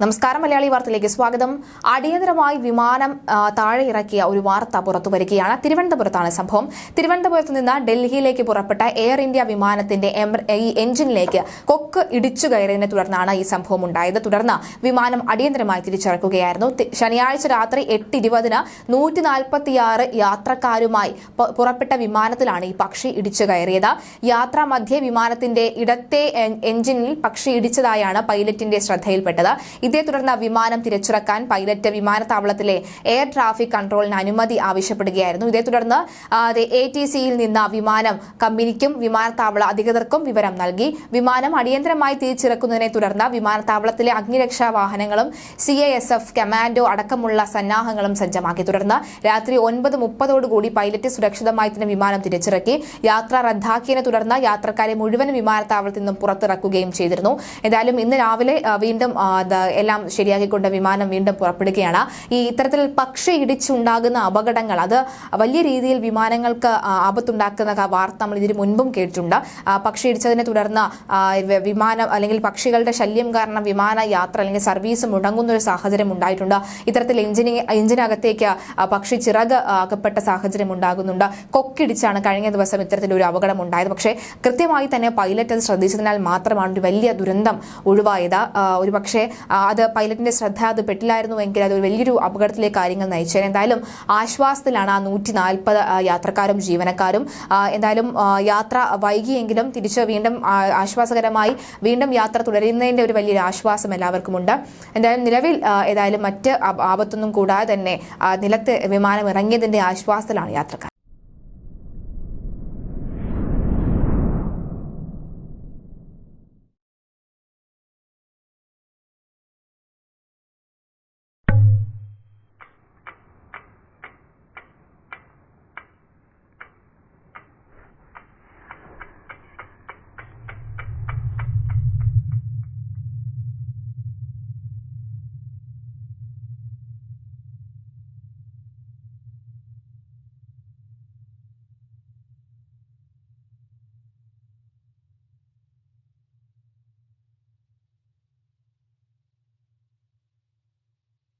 നമസ്കാരം മലയാളി വാർത്തയിലേക്ക് സ്വാഗതം. അടിയന്തരമായി വിമാനം താഴെ ഇറക്കിയ ഒരു വാർത്ത പുറത്തു വരികയാണ്. തിരുവനന്തപുരത്താണ് സംഭവം. തിരുവനന്തപുരത്ത് നിന്ന് ഡൽഹിയിലേക്ക് പുറപ്പെട്ട എയർ ഇന്ത്യ വിമാനത്തിന്റെ ഈ എഞ്ചിനിലേക്ക് കൊക്ക് ഇടിച്ചു കയറിയതിനെ തുടർന്നാണ് ഈ സംഭവം ഉണ്ടായത്. തുടർന്ന് വിമാനം അടിയന്തരമായി തിരിച്ചിറക്കുകയായിരുന്നു. ശനിയാഴ്ച രാത്രി എട്ട് ഇരുപതിന് നൂറ്റി യാത്രക്കാരുമായി പുറപ്പെട്ട വിമാനത്തിലാണ് ഈ പക്ഷി ഇടിച്ചു കയറിയത്. യാത്രാ മധ്യേ വിമാനത്തിന്റെ ഇടത്തെ എഞ്ചിനിൽ പക്ഷി ഇടിച്ചതായാണ് പൈലറ്റിന്റെ ശ്രദ്ധയിൽപ്പെട്ടത്. ഇതേ തുടർന്ന് വിമാനം തിരിച്ചിറക്കാൻ പൈലറ്റ് വിമാനത്താവളത്തിലെ എയർ ട്രാഫിക് കൺട്രോളിന് അനുമതി ആവശ്യപ്പെടുകയായിരുന്നു. ഇതേ തുടർന്ന് എ ടി സിയിൽ നിന്ന് വിമാനം കമ്പനിക്കും വിമാനത്താവള അധികൃതർക്കും വിവരം നൽകി. വിമാനം അടിയന്തരമായി തിരിച്ചിറക്കുന്നതിനെ തുടർന്ന് വിമാനത്താവളത്തിലെ അഗ്നിരക്ഷാ വാഹനങ്ങളും സി കമാൻഡോ അടക്കമുള്ള സന്നാഹങ്ങളും സജ്ജമാക്കി. തുടർന്ന് രാത്രി ഒൻപത് മുപ്പതോടുകൂടി പൈലറ്റ് സുരക്ഷിതമായി തന്നെ വിമാനം തിരിച്ചിറക്കി. യാത്ര റദ്ദാക്കിയതിനെ തുടർന്ന് യാത്രക്കാരെ മുഴുവൻ വിമാനത്താവളത്തിൽ നിന്നും പുറത്തിറക്കുകയും ചെയ്തിരുന്നു. എന്തായാലും ഇന്ന് രാവിലെ വീണ്ടും എല്ലാം ശരിയാക്കിക്കൊണ്ട് വിമാനം വീണ്ടും പുറപ്പെടുകയാണ്. ഈ ഇത്തരത്തിൽ പക്ഷി ഇടിച്ചുണ്ടാകുന്ന അപകടങ്ങൾ അത് വലിയ രീതിയിൽ വിമാനങ്ങൾക്ക് ആപത്തുണ്ടാക്കുന്ന വാർത്ത നമ്മൾ ഇതിന് മുൻപും കേട്ടിട്ടുണ്ട്. പക്ഷെ ഇടിച്ചതിനെ തുടർന്ന് വിമാനം അല്ലെങ്കിൽ പക്ഷികളുടെ ശല്യം കാരണം വിമാന യാത്ര അല്ലെങ്കിൽ സർവീസ് മുടങ്ങുന്ന ഒരു സാഹചര്യം ഉണ്ടായിട്ടുണ്ട്. ഇത്തരത്തിൽ എഞ്ചിനി എഞ്ചിനകത്തേക്ക് പക്ഷി ചിറക് ആകപ്പെട്ട സാഹചര്യം ഉണ്ടാകുന്നുണ്ട്. കൊക്കിടിച്ചാണ് കഴിഞ്ഞ ദിവസം ഇത്തരത്തിലൊരു അപകടം ഉണ്ടായത്. പക്ഷേ കൃത്യമായി തന്നെ പൈലറ്റ് അത് ശ്രദ്ധിച്ചതിനാൽ മാത്രമാണ് ഒരു വലിയ ദുരന്തം ഒഴിവായത്. ഒരു പക്ഷേ അത് പൈലറ്റിന്റെ ശ്രദ്ധ അത് പെട്ടില്ലായിരുന്നുവെങ്കിൽ അത് ഒരു വലിയൊരു അപകടത്തിലേക്ക് കാര്യങ്ങൾ നയിച്ചേനെ. എന്തായാലും ആശ്വാസത്തിലാണ് ആ നൂറ്റി നാൽപ്പത് യാത്രക്കാരും ജീവനക്കാരും. എന്തായാലും യാത്ര വൈകിയെങ്കിലും തിരിച്ച് വീണ്ടും ആശ്വാസകരമായി വീണ്ടും യാത്ര തുടരുന്നതിന്റെ ഒരു വലിയൊരു ആശ്വാസം എല്ലാവർക്കുമുണ്ട് എന്തായാലും നിലവിൽ ഏതായാലും മറ്റ് ആപത്തൊന്നും കൂടാതെ തന്നെ നിലത്ത് വിമാനം ഇറങ്ങിയതിന്റെ ആശ്വാസത്തിലാണ് യാത്രക്കാർ.